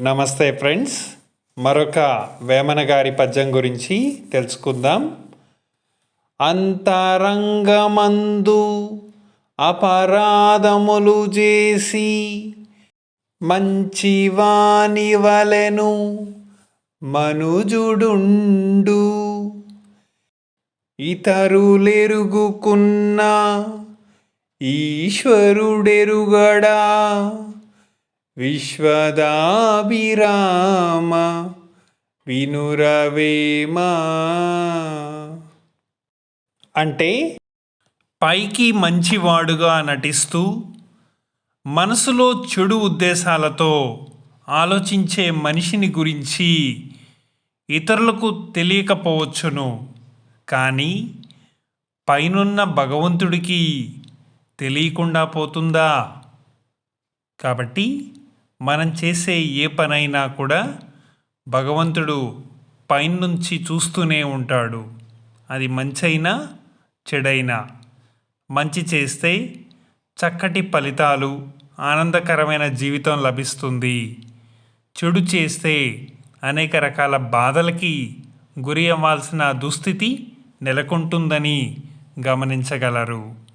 నమస్తే ఫ్రెండ్స్. మరొక వేమన గారి పద్యం గురించి తెలుసుకుందాం. అంతరంగమందు అపరాధములు చేసి మంచివాని వలెను మనుజుడుండు. ఇతరులెరుగుకున్న ఈశ్వరుడెరుగడా. విశ్వదాభిరామ వినురవేమా అంటే పైకి మంచివాడుగా నటిస్తూ మనసులో చెడు ఉద్దేశాలతో ఆలోచించే మనిషిని గురించి ఇతరులకు తెలియకపోవచ్చును. కానీ పైనున్న భగవంతుడికి తెలియకుండా పోతుందా? కాబట్టి మనం చేసే ఏ పనైనా కూడా భగవంతుడు పైనుంచి చూస్తూనే ఉంటాడు. అది మంచైనా చెడైనా. మంచి చేస్తే చక్కటి ఫలితాలు ఆనందకరమైన జీవితం లభిస్తుంది. చెడు చేస్తే అనేక రకాల బాధలకి గురి అవ్వాల్సిన దుస్థితి నెలకొంటుందని గమనించగలరు.